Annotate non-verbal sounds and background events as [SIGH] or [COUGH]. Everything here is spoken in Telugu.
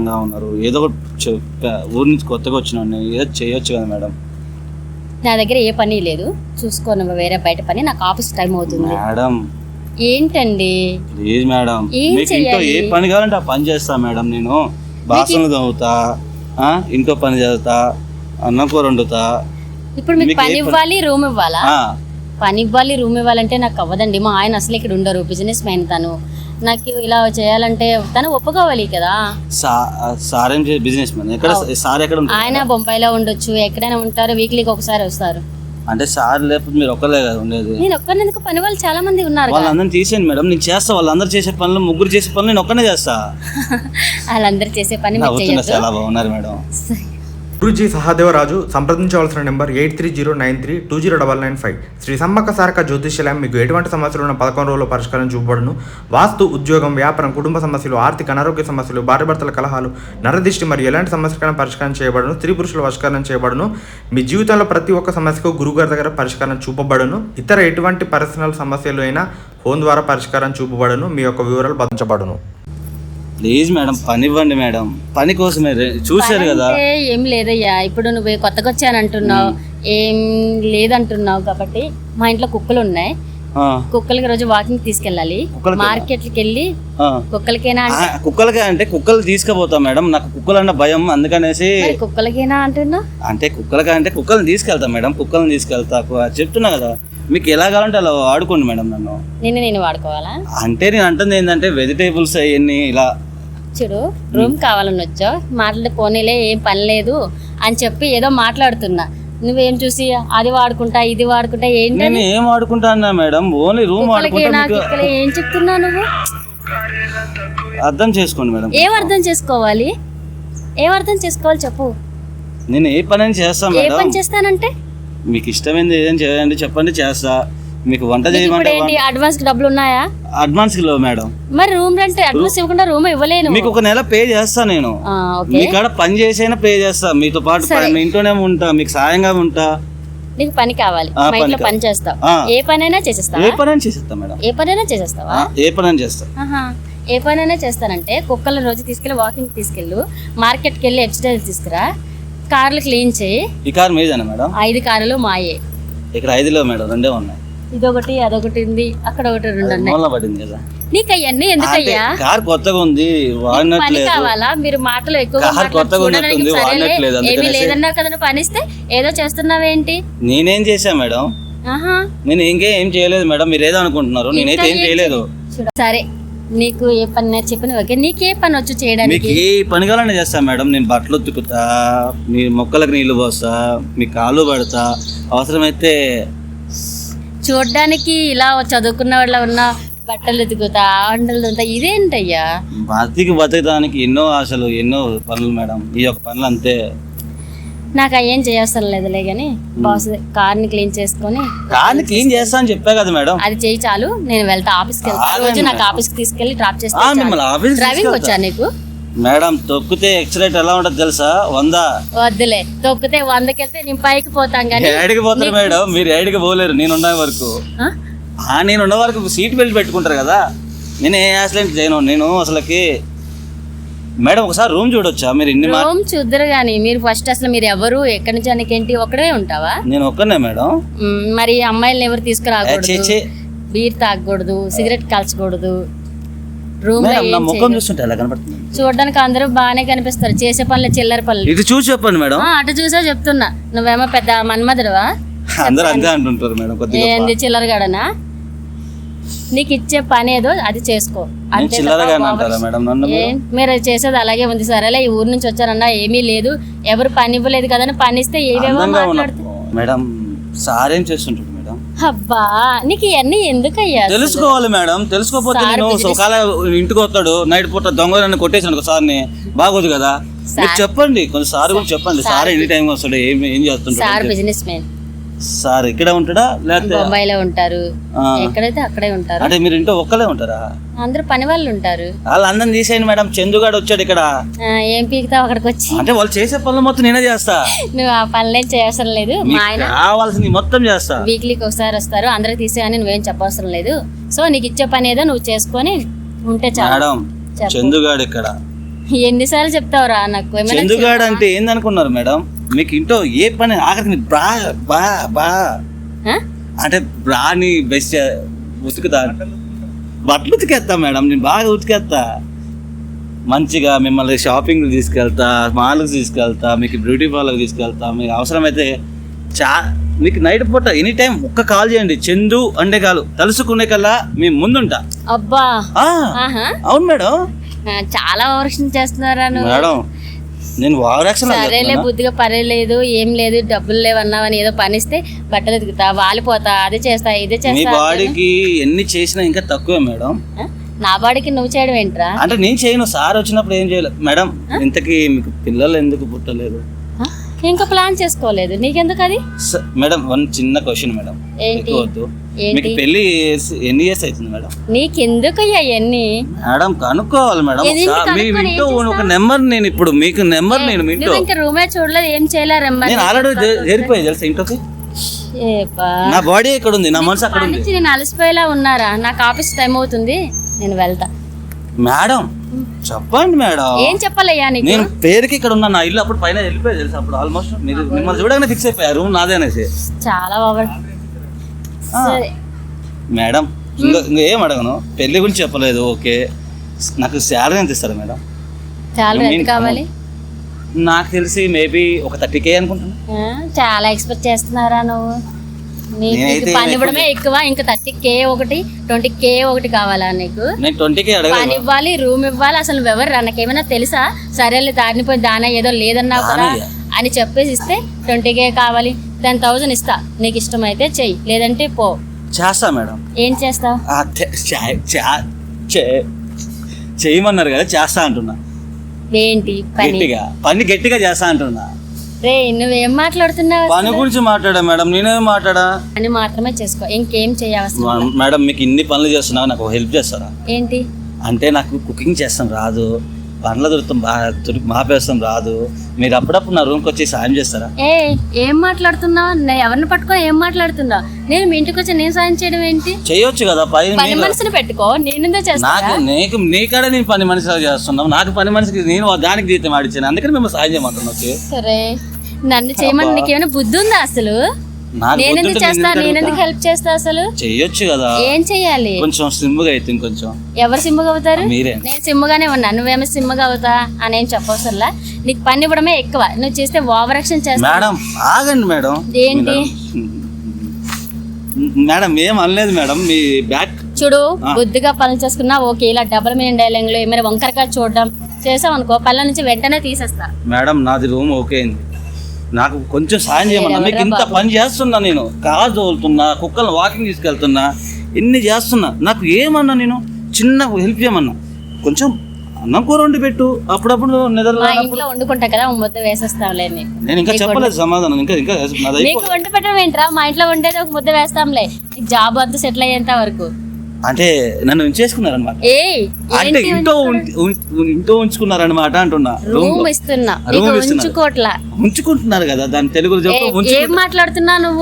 సన్నంగా ఉన్నారు. ఏదో ఒకటి ఊరి నుంచి కొత్తగా వచ్చిన ఏదో చేయొచ్చు కదా మేడం. నా దగ్గర ఏ పని లేదు. చూసుకోను వేరే బయట పని. నాకు ఆఫీస్ టైం అవుతుంది. మేడం. ఏంటండి? Please madam. మీకు ఇంట్లో ఏ? పని కావాలంటే ఆ పని చేస్తా మేడం నేను. బాసనలు తవ్వుతా ఆ, ఇంట్లో పని చేస్తా అన్నం కూర వండుతా. ఇప్పుడు మీకు పని ఇవ్వాలి రూమ్ ఇవ్వాలా? పని ఇవ్వాలి రూమ్ ఇవ్వాలంటే నాకు అవ్వదండి. మా ఆయన అసలు ఇక్కడ ఉండరు. బిజినెస్ మ్యాన్ తను. నాకు ఇలా చేయాలంటే తను ఒప్పుకోవాలి కదా. సార్ బిజినెస్ మ్యాన్ ఎక్కడ సార్ ఎక్కడ ఆయన బొంబాయిలో ఉండొచ్చు ఎక్కడైనా ఉంటారు వీక్లీకి ఒకసారి వస్తారు. అంటే సార్ లేకపోతే మీరు ఒక్కలే కదా ఉండేది? నేను ఒక్కరినందుకు పని వాళ్ళు చాలా మంది ఉన్నారు. వాళ్ళందరినీ తీసేయండి మేడం. నేను చేస్తా వాళ్ళందరూ చేసే పనులు ముగ్గురు చేసే పనులు నేను ఒక్కనే చేస్తా. [LAUGHS] వాళ్ళందరూ చేసే పని చాలా బాగున్నారు మేడం. గురుజీ సహదేవరాజు సంప్రదించవలసిన number eight three zero nine three two zero double nine five. Shri Sammakka Saraka జ్యోతిష్యలయం మీకు ఎటువంటి సమస్యలు ఉన్న పదకొండు రోజుల్లో పరిష్కారం చూపబడును? వాస్తు ఉద్యోగం వ్యాపారం కుటుంబ సమస్యలు ఆర్థిక అనారోగ్య సమస్యలు భార్యాభర్తల కలహాలు నరదిష్టి మరియు ఎలాంటి సమస్యలకైనా పరిష్కారం చేయబడును. స్త్రీ పురుషుల పరిష్కారం చేయబడును. మీ జీవితంలో ప్రతి ఒక్క సమస్యకు గురుగారి దగ్గర పరిష్కారం చూపబడును. ఇతర ఎటువంటి పర్సనల్ సమస్యలు అయినా ఫోన్ ద్వారా పరిష్కారం చూపబడును. మీ యొక్క వివరాలు బంధించబడును ప్లీజ్ మేడం పని ఇవ్వండి మేడం. పని కోసమే చూశారు కదా. అంటే ఏం లేదయ్యా. ఇప్పుడు నువ్వు కొత్తగా వచ్చానంటున్నావు ఏం లేదంటున్నావు కాబట్టి మా ఇంట్లో కుక్కలు ఉన్నాయి కుక్కలకి రోజు వాకింగ్ తీసుకెళ్ళాలి? మార్కెట్కి వెళ్ళి. కుక్కలకేనా అంటే కుక్కలకే అంటే కుక్కలు తీసుకుపోతాం మేడం. నాకు కుక్కలు అన్న భయం అందుకనేసి కుక్కలకేనా అంటున్నావు? అంటే కుక్కలకి అంటే కుక్కల్ని తీసుకెళ్తాం మేడం కుక్కల్ని తీసుకెళ్తా. చెప్తున్నా కదా. మీకు ఎలా కావాలంటే అలా వాడుకోండి మేడం నన్ను. నిన్ను నేను వాడుకోవాలా? అంటే నేను అంటుంది ఏంటంటే వెజిటేబుల్స్ అవన్నీ ఇలా చూడు రూమ్ కావాలని వచ్చావు మాట్లాడే పోనీలే ఏం పని లేదు అని చెప్పి ఏదో మాట్లాడుతున్నా. నువ్వేం చూసి అది వాడుకుంటా ఇది వాడుకుంటా ఏంటి నేను ఏం వాడుకుంటా అన్నా మేడం? ఓన్లీ రూమ్ వాడుకుంటా ఏం చెప్తున్నావు నువ్వు? అర్థం చేసుకోండి మేడం. ఏం అర్థం చేసుకోవాలి? ఏం అర్థం చేసుకోవాలి చెప్పు. నేను ఏ పని చేస్తాను ఏ పని చేస్తానంటే? మీకు ఇష్టమైంది ఏదైనా చేయండి చెప్పండి చేస్తా. మీకు వంట చేయమంటే ఏంటి అడ్వాన్స్ డబ్బులు ఉన్నాయా అడ్వాన్స్ కిలో మేడం. మరి రూమ్ రెంట్ అడ్వాన్స్ ఇవ్వకుండా రూమ్ ఇవ్వలేను. మీకు ఒక నెల పే చేస్తా నేను. ఆ, ఓకే. మీ కాడ పని చేసైనా పే చేస్తా. మీతో పాటు. మీ ఇంట్లోనే ఉంటా. మీకు సాయంగా ఉంటా. నీకు పని కావాలి. మా పని ఇంట్లో. పని చేస్తావు ఆ. ఏ పనైనా చేసేస్తావా? ఏ పని అయినా చేసేస్తా మేడం. ఏ పనైనా చేసేస్తావా? ఏ పని అయినా చేస్తా. ఏ పనైనా చేస్తానంటే కుక్కలను రోజు తీసుకెళ్ళి వాకింగ్ తీసుకెళ్ళు. మార్కెట్కి వెళ్ళి ఎక్స్టైల్ తీసుకురా. కార్లు క్లీన్ చేయి. ఈ కార్ మీదేనా మేడం? ఐదు కార్లు మాయే. ఇక్కడ ఐదులో మేడం రెండే ఉన్నాయి. ఇదొకటి అదొకటి ఉంది. అక్కడ ఒకటి రెండు ఉన్నాయి. మూల పడింది కదా. నీకు అవన్నీ ఎందుకయ్యా కార్ కొత్తగా ఉంది పని వాడినట్లేదు. కావాలా? మీరు మాటలు ఎక్కువ కార్ కొత్తగా ఉన్నట్టుంది, వాడినట్లేదు, ఏమీ అందుకనేసి. లేదన్నావు కదా నువ్వు పనిస్తే? ఏదో చేస్తున్నావేంటి? నేనేం చేశా మేడం? ఆహా. నేను ఇంకేం ఏం చేయలేదు మేడం మీరు ఏదో అనుకుంటున్నారు. నేనైతే ఏం చేయలేదు. చూడు సరే నీకు ఏ పని చెప్పిన ఓకే నీకే పని వచ్చు మీకు చేయడానికి ఏ పని కావాలని చేస్తా మేడం. నేను బట్టలు ఉతుకుతా మీ మొక్కలకు నీళ్ళు పోస్తా మీ కాళ్ళు పడతా అవసరమైతే చూడ్డానికి ఇలా చదువుకున్న వాళ్ళ ఉన్న బట్టలు ఉతుకుతా వంటలు ఉంటా ఇదేంటయ్యా? బతికి బతకడానికి ఎన్నో ఆశలు ఎన్నో పనులు మేడం. ఈ యొక్క పనులు అంతే. నాకు అయ్యేం చేయవసరం లేదులే కానీ బాస్ కార్ని క్లీన్ చేసుకొని కానీ క్లీన్ చేస్తా అని చెప్పా కదా మేడం. అది చేయి చాలు నేను వెళ్తా ఆఫీస్కి వెళ్తా. రోజు నాకు. ఆఫీస్కి తీసుకెళ్ళి డ్రాప్ ఆ, చేస్తా మిమ్మల్ని ఆఫీస్ డ్రైవింగ్ వచ్చా నీకు? మేడం తొక్కితే ఎక్స్రేట్ ఎలా ఉంటుంది తెలుసా? వందా? వద్దులే. తొక్కితే వందకెళ్తే నేను పైకి పోతాం కానీ ఏడికి పోతారు మేడం? మీరు ఏడికి పోలేరు. నేను ఉన్న వరకు. ఆ? ఆ, నేను ఉన్న వరకు సీట్ బెల్ట్ పెట్టుకుంటారు కదా? నేను ఏ యాక్సిడెంట్ చేయను. నేను అసలుకి మేడం ఒకసారి రూమ్ చూడొచ్చా? మీరు ఇన్ని మా రూమ్ చూద్దరు కానీ మీరు ఫస్ట్ అసలు మీరు ఎవరు? ఎక్కడి నుంచి అనికి ఏంటి ఒక్కడే ఉంటావా? నేను ఒక్కనే మేడం. మ్, మరి అమ్మాయిలను ఎవరు ఏ, తీసుకురాకూడదు. బీర్ తాగకూడదు సిగరెట్ కాల్చకూడదు. రూమ్లో మేడం నా ఏం ముఖం చేయకూడదు. చూస్తుంటే ఎలా కనపడుతుంది? చూడడానికి అందరూ బాగానే కనిపిస్తారు. చేసే పనులు చిల్లర పనులు. ఇటు చూసి చెప్పండి మేడం. అటు చూసా చెప్తున్నా. నువ్వేమో పెద్ద మన్మధుడువా? [LAUGHS] అందరూ అంతే అంటుంటారు మేడం కొద్దిగా ఏంది చిల్లరగాడనా? నీకు ఇచ్చే పని ఏదో అది చేసుకో. మీరు? చేసేది అలాగే ఉంది సరేలే ఈ ఊరు నుంచి వచ్చారన్నా ఏమీ లేదు. ఎవరు పని ఇవ్వలేదు కదని పని ఇస్తే ఏవేవో అందంగా మాట్లాడుతూ ఉన్న మేడం సార్ మేడం అబ్బా నీకు ఇవన్నీ ఎందుకయ్యా తెలుసుకోవాలి మేడం తెలుసుకోకపోతే సార్ నేను ఒకవేళ ఇంటికి వస్తాడు నైట్ పూట దొంగ నన్ను కొట్టేసాను సార్ని. బాగోదు కదా? మీరు చెప్పండి కొంచెం సార్ కూడా చెప్పండి. సార్. ఎనీ టైం వస్తాడు ఏం ఏం సార్ చేస్తుంటాడు బిజినెస్ మ్యాన్. సార్ ఇక్కడే ఉంటాడా? లేకపోతే బొంబాయిలో ఉంటారు. ఎక్కడైతే అక్కడే ఉంటారు. అంటే మీరు ఇంట్లో ఒక్కలే ఉంటారా? అందరూ పని వాళ్ళు ఉంటారు. వాళ్ళు అందరం తీసేయండి మేడం. చందుగాడు వచ్చాడు ఇక్కడ. ఏం పీకుతావు అక్కడికి వచ్చి? అంటే వాళ్ళు చేసే పనులు మొత్తం నేనే చేస్తా. నువ్వు ఆ పనులేం చేయవసరం లేదు. మా ఆయన కావాల్సింది మొత్తం చేస్తా. వీక్లీకి ఒకసారి వస్తారు. అందరికి తీసేయని నువ్వేం చెప్పవసరం లేదు. సో నీకు ఇచ్చే పని ఏదో నువ్వు చేసుకొని ఉంటే చాలు. మేడం. చందుగాడు ఇక్కడ. ఎన్నిసార్లు చెప్తావురా నాకు? ఏమైనా చందుగాడు అంటే ఏందనుకున్నారు మేడం? మీకు ఇంట్లో ఏ పని ఆఖరికి మీరు బా బా? అంటే బ్రాని బెస్ట్ ఉతుకుతా బట్టలు ఉతికేస్తా మేడం నేను బాగా ఉతికేస్తా మంచిగా మిమ్మల్ని షాపింగ్ తీసుకెళ్తా మాల్కి తీసుకెళ్తా మీకు బ్యూటీ పార్లర్కి తీసుకెళ్తా మీకు అవసరమైతే చా మీకు నైట్ పూట ఎనీ టైం ఒక్క కాల్ చేయండి. చందు అంటే కాలు తలుసుకునే కల్లా మీ ముందుంటా. అబ్బా. అవును మేడం. చాలా వర్షం చేస్తున్నారా మేడం నేను సరేలే బుద్ధిగా పని లేదు ఏం లేదు డబ్బులు లేవు అన్నావని ఏదో పనిస్తే బట్టలు ఎదుగుతా వాలిపోతా అది చేస్తా ఇది మీ చేస్తా బాడీకి ఎన్ని చేసినా ఇంకా తక్కువే మేడం. ఆ? నా బాడీకి నువ్వు చేయడం ఏంట్రా? అంటే నేను చేయను సార్ వచ్చినప్పుడు ఏం చేయలేదు. మేడం ఇంతకీ మీకు పిల్లలు ఎందుకు పుట్టలేదు? ఇంకా ప్లాన్ చేసుకోలేదు. నీకెందుకు అది? మేడం వన్ చిన్న క్వశ్చన్ మేడం. ఏంటి? మీకు పెళ్ళి ఎన్ని ఇయర్స్ అవుతుంది మేడం? నీకెందుకు అవన్నీ మేడం కనుక్కోవాలి మేడం. మీ ఇంట్లో ఒక నెంబర్ నేను ఇప్పుడు మీకు నెంబర్ నేను మీ ఇంట్లో. ఇంకా రూమే చూడలేదు ఏం చేయలేరమ్మా నేను ఆల్రెడీ చేరిపోయి తెలుసా ఇంట్లోకి. నా బాడీ ఎక్కడ ఉంది నా మనసు అక్కడ ఉంది నేను అలసిపోయేలా ఉన్నారా? నాకు ఆఫీస్ టైం అవుతుంది నేను వెళ్తా. మేడం చెప్పండి మేడం. ఏం చెప్పాలయ్యా నీకు? నేను పేరుకి ఇక్కడ ఉన్నా నా ఇల్లు అప్పుడు పైన వెళ్ళిపోయి తెలుసు అప్పుడు ఆల్మోస్ట్ మీరు మిమ్మల్ని చూడగానే ఫిక్స్ అయిపోయారు రూమ్ నాదే అనేసి. చాలా ఓవర్ సరే. మేడం ఇంకా ఇంకా ఏం అడగను? పెళ్ళి గురించి చెప్పలేదు ఓకే. నాకు శాలరీ ఎంత ఇస్తారు మేడం? చాలా ఎంత కావాలి? నాకు తెలిసి మేబీ ఒక థర్టీ కే అనుకుంటున్నాను ఆ, చాలా ఎక్స్పెక్ట్ చేస్తున్నారా నువ్వు? నీకు పని ఇవ్వడమే ఎక్కువ ఇంకా థర్టీ కే ఒకటి ట్వంటీ కే ఒకటి కావాలా నీకు? నేను ట్వంటీ కే పని ఇవ్వాలి రూమ్ ఇవ్వాలి అసలు ఎవరు నాకేమైనా తెలుసా? సరేలే దారిని పోయి దానా ఏదో లేదన్నా కూడా. అని చెప్పేసి ఇస్తే ట్వంటీ కే కావాలి. టెన్ థౌజండ్ ఇస్తా. నీకు ఇష్టమైతే చెయ్యి. లేదంటే పో. చేస్తా మేడం. ఏం చేస్తావు చేయమన్నారు కదా చేస్తా అంటున్నా. ఏంటి? పని? గట్టిగా. పని గట్టిగా చేస్తా అంటున్నా. రే నువ్వేం మాట్లాడుతున్నావు? పని గురించి మాట్లాడా మేడం? నేనేం మాట్లాడా? అని మాత్రమే చేసుకో ఇంకేం చేయవసరం మేడం మీకు ఇన్ని పనులు చేస్తున్నా నాకు హెల్ప్ చేస్తారా? ఏంటి? అంటే నాకు కుకింగ్ చేస్తాం రాదు. పండ్ల దొరుకుతాం దొరికి మాపేస్తాం రాదు. మీరు అప్పుడప్పుడు నా రూమ్కి వచ్చి సాయం చేస్తారా? ఏ ఏం మాట్లాడుతున్నావు? నేను ఎవరిని పట్టుకొని ఏం మాట్లాడుతున్నావు? నేను మీ ఇంటికి వచ్చి నేను సాయం చేయడం ఏంటి? చేయొచ్చు కదా పని పని మనిషిని పెట్టుకో నేనేందో నాకు నీకు నీకాడే నేను పని మనిషిగా చేస్తున్నాం నాకు పని మనిషికి నేను దానికి జీతం ఆడిచ్చాను అందుకని మేము సాయం చేయమంటున్నాం సరే. నన్ను చేయమని నీకేమైనా బుద్ధి ఉందా అసలు? నేనెందుకు చేస్తా నేను ఎందుకు నేనెందుకు హెల్ప్ చేస్తా అసలు? చెయ్యొచ్చు కదా. ఏం చెయ్యాలి? కొంచెం స్లిమ్గా అయితే ఇంకొంచెం. ఎవరు సిమ్ముగా అవుతారు? మీరే. నేను సిమ్ముగానే ఉన్నా. నువ్వేమో సిమ్ముగా అవుతా అని ఏం చెప్పవసరలా. నీకు పని ఇవ్వడమే ఎక్కువ. నువ్వు చేస్తే ఓవర్ యాక్షన్ చేస్తా. మేడం ఆగండి మేడం. ఏంటి? మేడం ఏం అనలేదు మేడం. మీ బ్యాక్ చూడు. బుద్ధిగా పనులు చేసుకున్నా ఓకే. ఇలా డబల్ మీనింగ్ డైలాగ్లో ఏమైనా వంకరగా చూడడం చేసాం అనుకో పళ్ళ నుంచి వెంటనే తీసేస్తా. మేడం నాది రూమ్ ఓకే అయింది. నాకు కొంచెం సాయం చేయమన్నా. మీకు ఇంత పని చేస్తున్నా నేను. కారు తోలుతున్నా కుక్కలను వాకింగ్ తీసుకెళ్తున్నా ఇన్ని చేస్తున్నా. నాకు ఏమన్నా నేను చిన్న హెల్ప్ చేయమన్నా? కొంచెం అన్నం కూర వండి పెట్టు. అప్పుడప్పుడు ఇంట్లో వండుకుంటా కదా ముద్ద వేసేస్తాంలే నేను ఇంకా చెప్పలేదు సమాధానం. ఇంకా ఇంకా నీకు వంట పెట్టడం ఏంట్రా? మా ఇంట్లో వండేది ఒక ముద్ద వేస్తాంలే. జాబ్ అంతా సెటిల్ అయ్యేంత వరకు. అంటే నన్ను ఉంచేసుకున్నారనమాట అంటే ఇంట్లో ఇంట్లో ఉంచుకున్నారనమాట అంటున్నా. రూమ్ ఇస్తున్నా. రూమ్. ఉంచుకోట్లా. ఉంచుకుంటున్నారు కదా దాని తెలుగులో చెప్పు ఏం మాట్లాడుతున్నా నువ్వు?